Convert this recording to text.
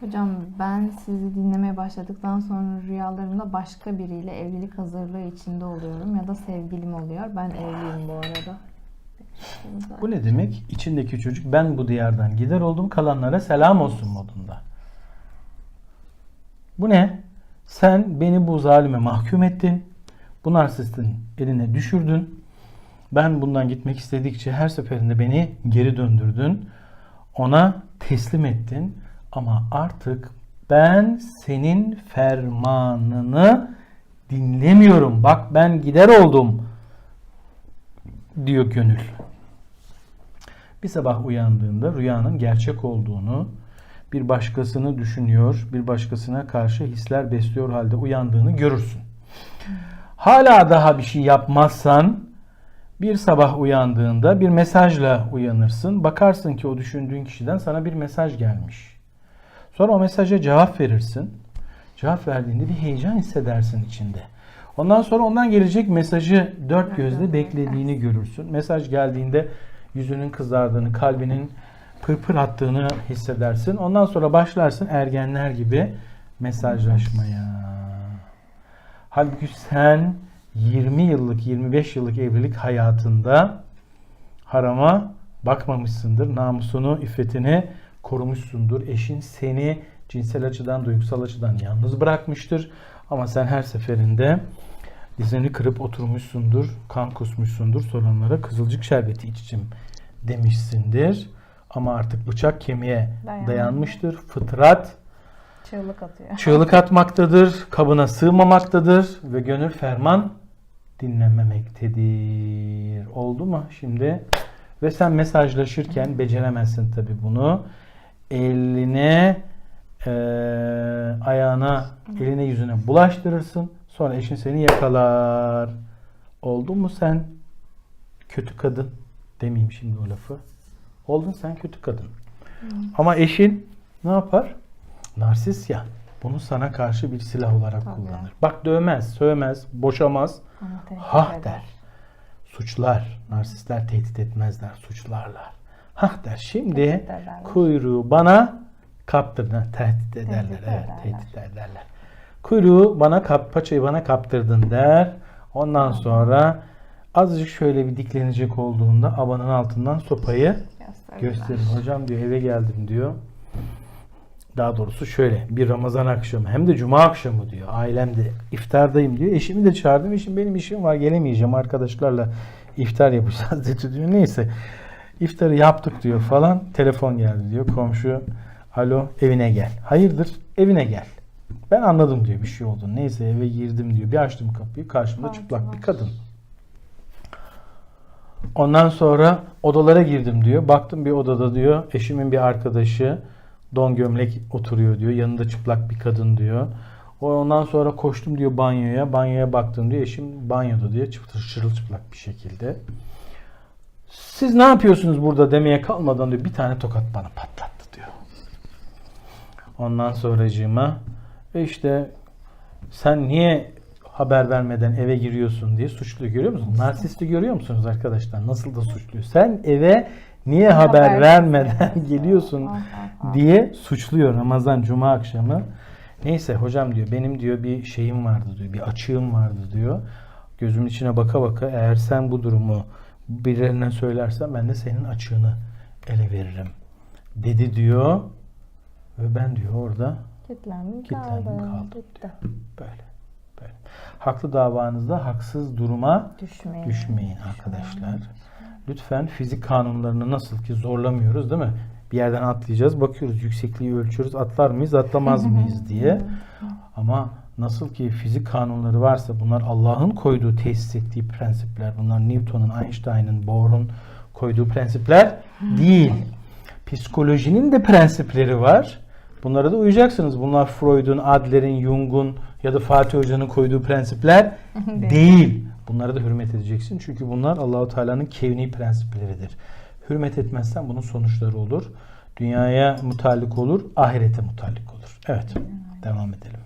Hocam ben sizi dinlemeye başladıktan sonra rüyalarımda başka biriyle evlilik hazırlığı içinde oluyorum ya da sevgilim oluyor. Ben evliyim bu arada. Bu ne demek? İçindeki çocuk ben bu diyardan gider oldum kalanlara selam olsun modunda. Bu ne? Sen beni bu zalime mahkum ettin. Bu narsistin eline düşürdün. Ben bundan gitmek istedikçe her seferinde beni geri döndürdün. Ona teslim ettin. Ama artık ben senin fermanını dinlemiyorum. Bak ben gider oldum diyor gönül. Bir sabah uyandığında rüyanın gerçek olduğunu, bir başkasını düşünüyor, bir başkasına karşı hisler besliyor halde uyandığını görürsün. Hala daha bir şey yapmazsan bir sabah uyandığında bir mesajla uyanırsın. Bakarsın ki o düşündüğün kişiden sana bir mesaj gelmiş. Sonra o mesaja cevap verirsin. Cevap verdiğinde bir heyecan hissedersin içinde. Ondan sonra ondan gelecek mesajı dört gözle beklediğini görürsün. Mesaj geldiğinde yüzünün kızardığını, kalbinin pırpır attığını hissedersin. Ondan sonra başlarsın ergenler gibi mesajlaşmaya. Halbuki sen 20 yıllık, 25 yıllık evlilik hayatında harama bakmamışsındır. Namusunu, iffetini korumuşsundur. Eşin seni cinsel açıdan, duygusal açıdan yalnız bırakmıştır. Ama sen her seferinde dizini kırıp oturmuşsundur, kan kusmuşsundur. Sorunlara kızılcık şerbeti içicim demişsindir. Ama artık bıçak kemiğe Dayanmış. dayanmıştır. Fıtrat Çığlık atıyor. çığlık atmaktadır, kabına sığmamaktadır ve gönül ferman dinlememektedir. Oldu mu şimdi? Ve sen mesajlaşırken beceremezsin tabi bunu. Eline, eee, ayağına, eline yüzüne bulaştırırsın. Sonra eşin seni yakalar. Oldu mu sen kötü kadın? Demeyeyim şimdi o lafı. Oldun sen kötü kadın. Ama eşin ne yapar? Narsist ya. Bunu sana karşı bir silah olarak Tabii. kullanır. Bak dövmez, sövmez, boşamaz. Eder. der. Suçlar. Narsistler tehdit etmezler, suçlarlar. Hah der. Şimdi Tehdit kuyruğu bana kaptırdın. Tehdit ederler. Tehdit evet, ederler. tehdit ederler. Kuyruğu bana kap, paçayı bana kaptırdın der. Ondan sonra azıcık şöyle bir diklenecek olduğunda abanın altından sopayı gösterin. Hocam diyor eve geldim diyor. Daha doğrusu şöyle bir Ramazan akşamı hem de Cuma akşamı diyor. Ailemde iftardayım diyor. Eşimi de çağırdım. Eşim benim işim var gelemeyeceğim arkadaşlarla iftar yapacağız dedi diyor. Neyse iftarı yaptık diyor falan. Telefon geldi diyor. Komşu alo evine gel. Hayırdır evine gel. Ben anladım diyor bir şey oldu. Neyse eve girdim diyor. Bir açtım kapıyı. Karşımda çıplak bir kadın. Ondan sonra odalara girdim diyor. Baktım bir odada diyor eşimin bir arkadaşı don gömlek oturuyor diyor. Yanında çıplak bir kadın diyor. Ondan sonra koştum diyor banyoya. Banyoya baktım diyor. Eşim banyoda diyor. Çıplak çırılçıplak bir şekilde. Siz ne yapıyorsunuz burada demeye kalmadan diyor bir tane tokat bana patlattı diyor. Ondan sonracığıma e işte sen niye haber vermeden eve giriyorsun diye suçluyu görüyor musunuz? Narsisti görüyor musunuz arkadaşlar? Nasıl da suçluyor. Sen eve niye haber haber vermeden geliyorsun diye suçluyor Ramazan Cuma akşamı. Neyse hocam diyor benim diyor bir şeyim vardı diyor. Bir açığım vardı diyor. Gözümün içine baka baka eğer sen bu durumu birilerine söylersen ben de senin açığını ele veririm dedi diyor. Ve ben diyor orada Kilitlendim Kilitlendim, kaldım. kaldım Bitti. böyle böyle. Haklı davanızda haksız duruma Düşmeyin. düşmeyin arkadaşlar. Lütfen fizik kanunlarını nasıl ki zorlamıyoruz değil mi? Bir yerden atlayacağız, bakıyoruz yüksekliği ölçüyoruz, atlar mıyız, atlamaz mıyız diye. Ama nasıl ki fizik kanunları varsa bunlar Allah'ın koyduğu, tesis ettiği prensipler. Bunlar Newton'un, Einstein'ın, Bohr'un koyduğu prensipler değil. Psikolojinin de prensipleri var. Bunlara da uyacaksınız. Bunlar Freud'un, Adler'in, Jung'un ya da Fatih Hoca'nın koyduğu prensipler değil. Bunlara da hürmet edeceksin. Çünkü bunlar Allahu Teala'nın kevni prensipleridir. Hürmet etmezsen bunun sonuçları olur. Dünyaya mutallik olur, ahirete mutallik olur. Evet. Devam edelim.